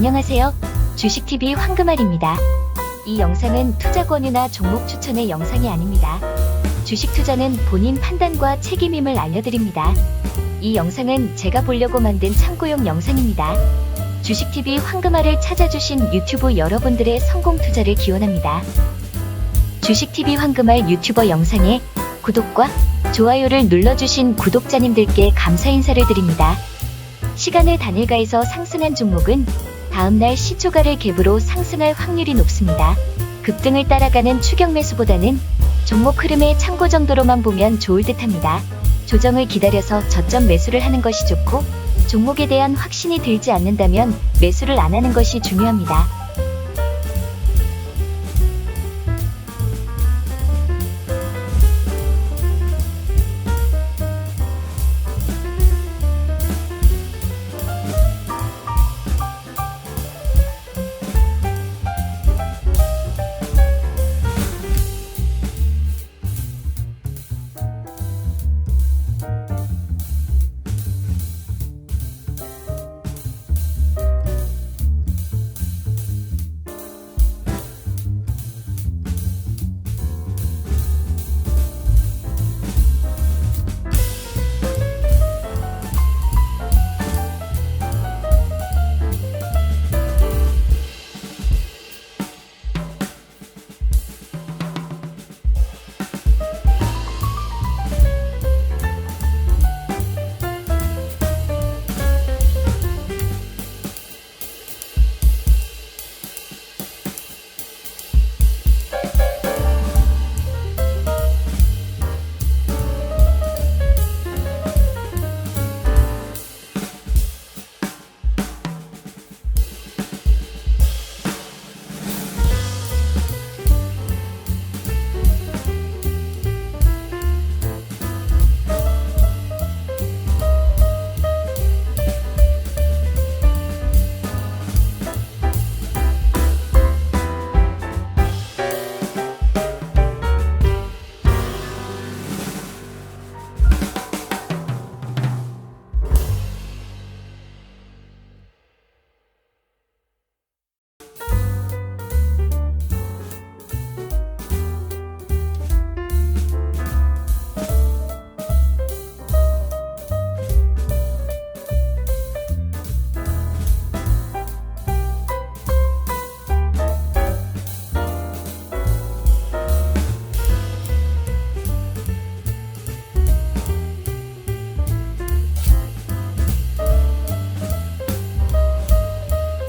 안녕하세요. 주식TV 황금알입니다. 이 영상은 투자 권유나 종목 추천의 영상이 아닙니다. 주식 투자는 본인 판단과 책임임을 알려드립니다. 이 영상은 제가 보려고 만든 참고용 영상입니다. 주식TV 황금알을 찾아주신 유튜브 여러분들의 성공 투자를 기원합니다. 주식TV 황금알 유튜버 영상에 구독과 좋아요를 눌러주신 구독자님들께 감사 인사를 드립니다. 시간을 단일가에서 상승한 종목은 다음날 시초가를 갭으로 상승할 확률이 높습니다. 급등을 따라가는 추격 매수보다는 종목 흐름의 참고 정도로만 보면 좋을 듯 합니다. 조정을 기다려서 저점 매수를 하는 것이 좋고 종목에 대한 확신이 들지 않는다면 매수를 안 하는 것이 중요합니다.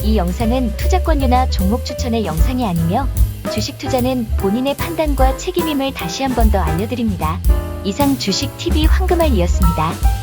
이 영상은 투자 권유나 종목 추천의 영상이 아니며 주식 투자는 본인의 판단과 책임임을 다시 한 번 더 알려드립니다. 이상 주식 TV 황금알이었습니다.